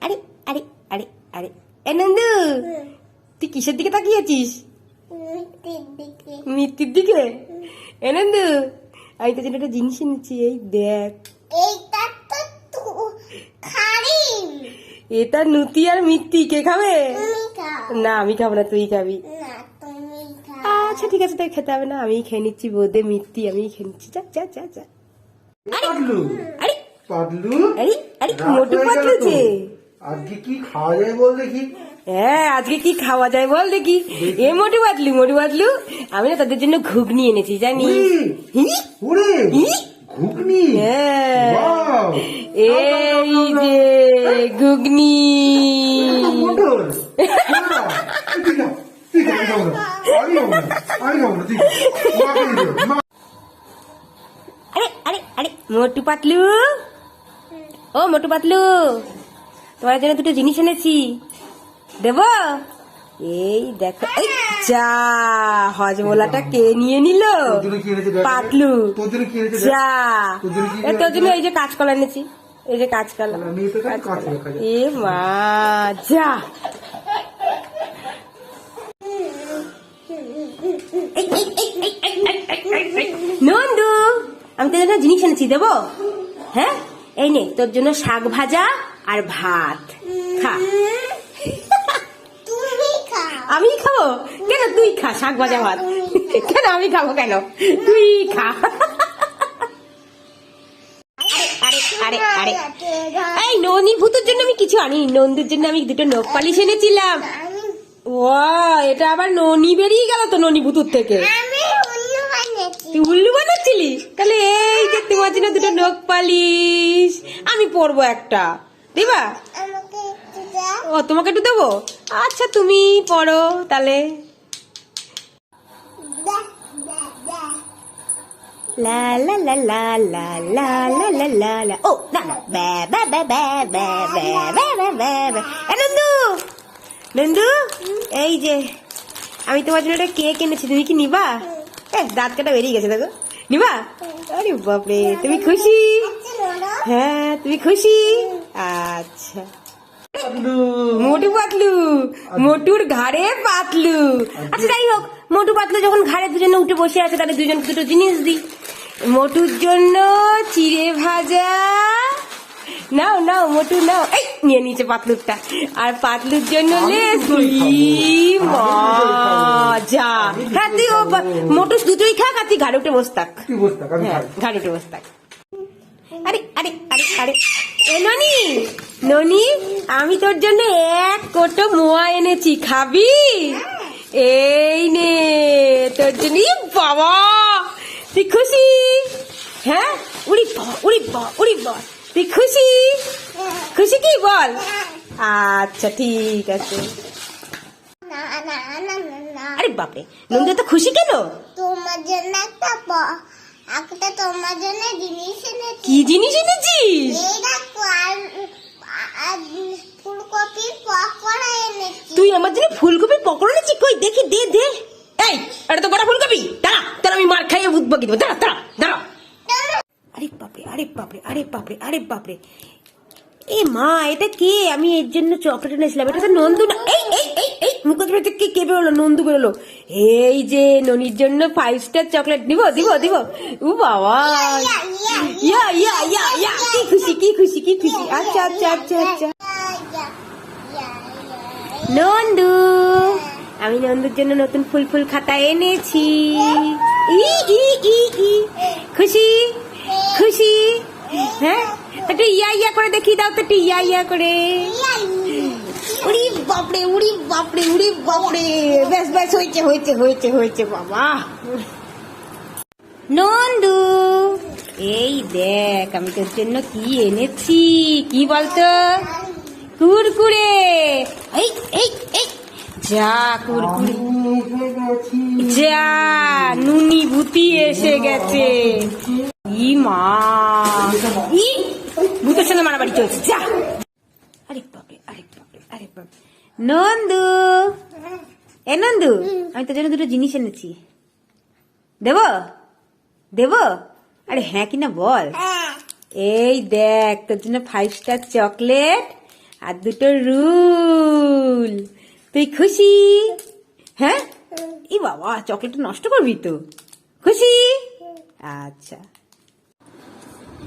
আরে আরে আরে আরে। এ নন্দু তুই কিসের দিকে তাকিয়েছিস? মিত্তির দিকে। এ নন্দু আমি তো একটা জিনিস এনেছি এই দেখ। এইটা তো তু- এটা নুতি আর মিত্তি কে খাবে? না আমি খাব না তুই খাবি। না তুমি খাও। আচ্ছা ঠিক আছে তাই খেতে হবে না আমি খেয়ে নিচ্ছি বোধে মিত্তি আমি খেয়ে নিচ্ছি। যা যা যা যা। আরে পাতলু আরে আরে রাত মোটু পাতলু যে। আজকে কি খাওয়া যায় বল দেখি। হ্যাঁ আজকে কি খাওয়া যায় বল দেখি। এ মোটু বাদলু মোটু বাদলু আমি না তাদের জন্য ঘুগনি এনেছি জানি ঘুগনি? হ্যাঁ। এই যে ঘুগনি। আরে আরে আরে মোটু পাতলু ও মোটু পাতলু তোমার জন্য দুটো জিনিস এনেছি। দেব? এই দেখো এই যা হজমোলাটা কে নিয়ে নিল? পাতলু। যা। তোর জন্য এই যে কাঁচকলা এনেছি। এই যে কাঁচকলা। এ মা যা। নন্দু আমি তোর জন্য জিনিস এনেছি দেবো? হ্যাঁ? এই নে তোর জন্য শাক ভাজা আর ভাত। খা। আমি খাব? কেন তুই খা শাক ভাজা ভাত? কেন আমি খাব কেন? তুই খা। আরে আরে আরে এই ননি ভূতের জন্য আমি কিছু আনি নন্দুর জন্য আমি দুটো নখ পালিশ এনেছিলাম। ও এটা আবার ননি বেরিয়ে গেল তো ননি ভূতুর থেকে। তুই উল্লু বানাচ্ছিলি তাহলে এই যে তোমার জন্য দুটো নখ পালিশ। আমি পরবো একটা। দিবা? ও, তোমাকে একটু দেবো? আচ্ছা তুমি পড়ো তাহলে। লা লা লা লা লা লা লা লা লা লা। ও, না না, বে বে বে বে বে বে বে বে বে বে। নন্দু! এই যে, আমি তোমার জন্য একটা কেক এনেছি, তুমি কি নিবা? দাঁত কাটা বেরিয়ে গেছে, দেখো। নিবা আরে বাপরে তুমি খুশি? আচ্ছা হ্যাঁ তুমি খুশি? আচ্ছা। মোটু পাতলু মোটুর ঘাড়ে পাতলু। আচ্ছা। যাই হোক মোটু পাতলু যখন ঘাড়ে দুজনে উঠে বসে আছে তাহলে দুজন দুটো জিনিস দিই। মোটুর জন্য চিড়ে ভাজা। নাও নাও মোটু নাও। এই নিয়ে নিচে পাতলুরটা। আর পাতলুর জন্য লেস দুটোই হ্যাঁ তুই ও। বা- মোটু দুটোই খাক আর তুই ঘাড়ে উঠে বস থাক বস হ্যাঁ ঘাড়ে উঠে বস থাক। আরে আরে আরে আরে। এ ননি ননি আমি তোর জন্য এক কোটো মোয়া এনেছি খাবি? এই নে তোর জন্য বাবা। তুই খুশি? হ্যাঁ? উড়ি উড়ি উড়ি বাবা তুই খুশি? খুশি কি বল? আচ্ছা ঠিক আছে। বাপরে নন্দু তো খুশি কেন? তোমার জন্য একটা প- একটা তোমার জন্য জিনিস এনেছি। কি জিনিস এনেছিস? এই দেখো আর আর ফুলকপি পকোড়া এনেছি। তুই আমার জন্য ফুলকপি পকোড়া এনেছিস? কই দেখি দে দে। এই এটা তো গোটা ফুলকপি। দাঁড়া তোর আমি মার খাইয়ে বকি দেবো দাঁড়া দাঁড়া দাঁড়া। আরে বাপরে আরে বাপরে আরে বাপরে আরে বাপরে। এ মা এটা কে? আমি এর জন্য চকলেট এনেছিলাম। এটা তো নন্দু না এই এই এই মুখোশ থেকে কে কে বেরোলো? নন্দু বেরোলো। এই যে ননির জন্য ফাইভ স্টার চকলেট দিব দিব দিব। ও বাবা। ইয়া ইয়া ইয়া ইয়া, কি খুশি কি খুশি কি খুশি। আচ্ছা আচ্ছা আচ্ছা আচ্ছা। নন্দু, আমি নন্দুর জন্য নতুন ফুল ফুল খাতা এনেছি। ই ই ই ই। খুশি? খুশি? হ্যাঁ? একটু ইয়া ইয়া করে দেখি দাও তো, একটু ইয়া ইয়া করে। উড়ি বাপরে উড়ি বাপরে উড়ি বাপরে ব্যাস ব্যাস, হয়েছে হয়েছে হয়েছে হয়েছে, বাবা। নন্দু, এই দেখ, আমি তোর জন্য কি এনেছি, কি বলতো? কুরকুরে। এই এই এই। যা কুরকুরে। যা, নুনি ভূতি এসে গেছে। ই মা। ই, ভূতের সঙ্গে মারামারি চলছে। যা। আরে বাপরে, আরে আরে নন্দু! এ নন্দু, আমি তোর জন্য দুটো জিনিস এনেছি। দেব? দেব? আরে হ্যাঁ কিনা বল। এই দেখ, তোর জন্য ফাইভ স্টার চকলেট আর দুটো রুল। তুই খুশি? হ্যাঁ? ই বাবা চকলেট নষ্ট করবি তো। খুশি? আচ্ছা।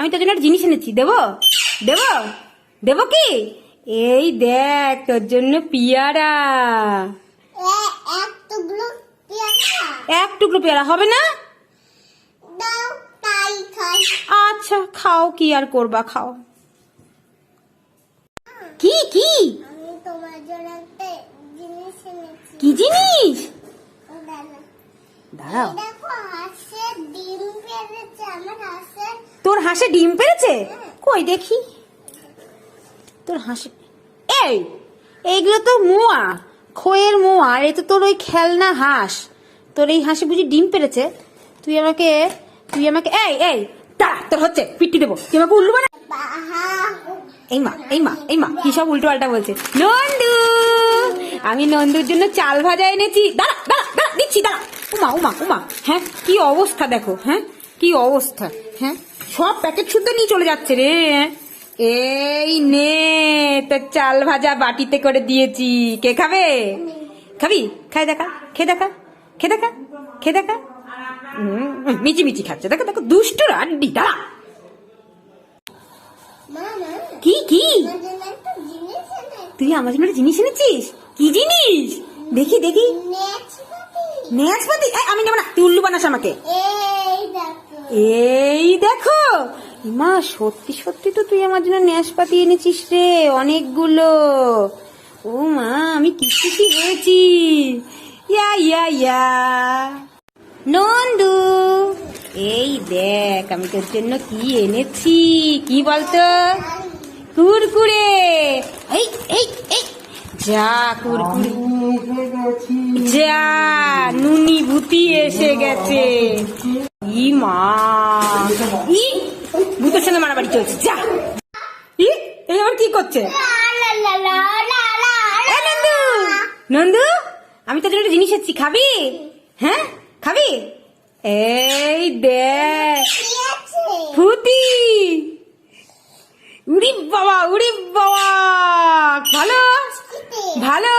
আমি তোর জন্য একটা জিনিস এনেছি। দেবো? দেবো? দেবো কি? এই দেখ তোর জন্য পিয়ারা। এক টুকরো পেয়ারা হবে না? তাই আচ্ছা খাও কি আর করবা খাও। কি কি? কি জিনিস? দাঁড়াও। তোর হাঁসে ডিম পেরেছে? কই দেখি। তোর হাঁসে এই এইগুলো তো মোয়া খোয়ের মোয়া আর এ তো তোর ওই খেলনা হাঁস। তোর এই হাঁসে বুঝি ডিম পেরেছে? তুই আমাকে তুই আমাকে এই এই তা তোর হচ্ছে পিটি দেবো। তুই আমাকে উল্লু বানা এই মা এই মা এই মা কি সব উল্টো পাল্টা বলছে। নন্দু আমি নন্দুর জন্য চাল ভাজা এনেছি। দাঁড়া দাঁড়া দাঁড়া দিচ্ছি দাঁড়া। উমা উমা উমা হ্যাঁ? কি অবস্থা দেখো হ্যাঁ? কি অবস্থা হ্যাঁ? সব প্যাকেট শুদ্ধ নিয়ে চলে যাচ্ছে রে হ্যাঁ? এই নে তোর চাল ভাজা বাটিতে করে দিয়েছি। কে খাবে? খাবি? খাই দেখা খে দেখা খে দেখা খে দেখা। মিচি মিচি খাচ্ছে। দেখো দেখো দুষ্টু আড্ডি দাঁড়া। কি কি? তুই আমার জন্য জিনিস এনেছিস? কি জিনিস? দেখি দেখি। নেয়াজপাতি আমি নেব না। তুই উল্লু বানাস আমাকে। এই দেখো। এই দেখো। মা সত্যি সত্যি তো তুই আমার জন্য ন্যাসপাতি এনেছিস রে অনেকগুলো। ও মা আমি কি খুশি হয়েছি? ইয়া ইয়া ইয়া। নন্দু এই দেখ আমি তোর জন্য কি এনেছি কি বলতো? কুরকুরে। এই যা কুরকুরে যা, নুনি ভূতি এসে গেছে। ই মা। ই, ভূতের সঙ্গে মারামারি চলছে, যা। ই এই আবার কি করছে? নন্দু নন্দু, আমি জন্য একটা জিনিস এসেছি, খাবি? হ্যাঁ খাবি? এই কি ভূতি। উড়ি বাবা উড়ি বাবা। ভালো? ভালো?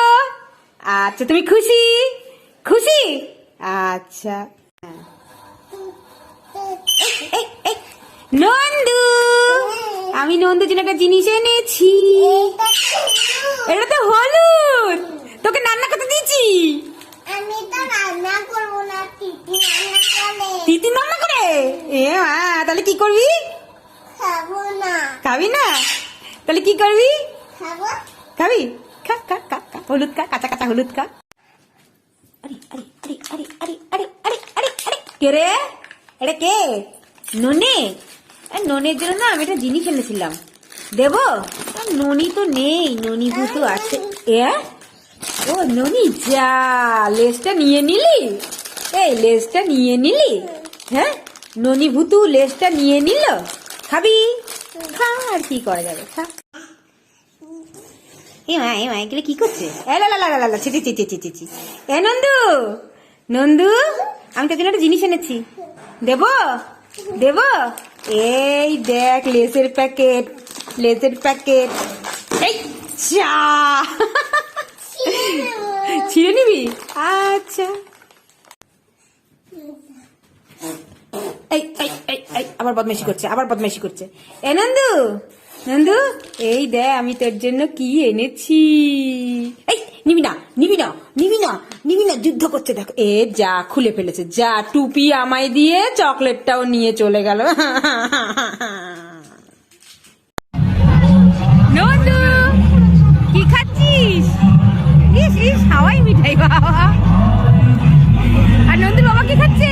আচ্ছা তুমি খুশি? খুশি? আচ্ছা। নন্দু! আমি নন্দু জন্য একটা জিনিস এনেছি। এটা তো হলুদ! তোকে রান্না করতে দিয়েছি। আমি তো রান্না করব না টিটি রান্না করে। তিতি রান্না করে? এ মা তাহলে কি করবি? খাব না। খাবি না? তাহলে কি করবি? খাব। খাবি? খা খা খা খা হলুদ খা কাঁচা কাঁচা হলুদ খা আরে আরে আরে আরে আরে আরে আরে আরে আরে কে রে? এটা কে? ননে? ননের জন্য না আমি একটা জিনিস এনেছিলাম। দেব? ননি তো নেই ননি ভূত আছে। এ? ও ননি যা লেজটা নিয়ে নিলি? এই লেজটা নিয়ে নিলি? হ্যাঁ? ননি ভূতু লেজটা নিয়ে নিল? খাবি? খা আর কি করা যাবে? খা। এ মা এ এগুলো কি করছে? এ, লা এ, নন্দু! নন্দু, আমি তোর জন্য একটা জিনিস এনেছি। দেব? দেব? এই দেখ, লেসের প্যাকেট লেসের প্যাকেট। এই, চা! ছিঁড়ে নিবি? আচ্ছা। এই এই এই, আবার বদমাইশি করছে, আবার বদমাইশি করছে। এ, নন্দু! নন্দু, এই দে আমি তোর জন্য কি এনেছি। এই, নিবি না নিবি না নিবি না নিবি না, যুদ্ধ করছে, দেখো। এ, যা, খুলে ফেলেছে, যা, টুপি আমায় দিয়ে চকলেটটাও নিয়ে চলে গেল। নন্দু, কি খাচ্ছিস? ইস ইস, হাওয়াই মিঠাই, বাবা। আর নন্দু, বাবা কি খাচ্ছে?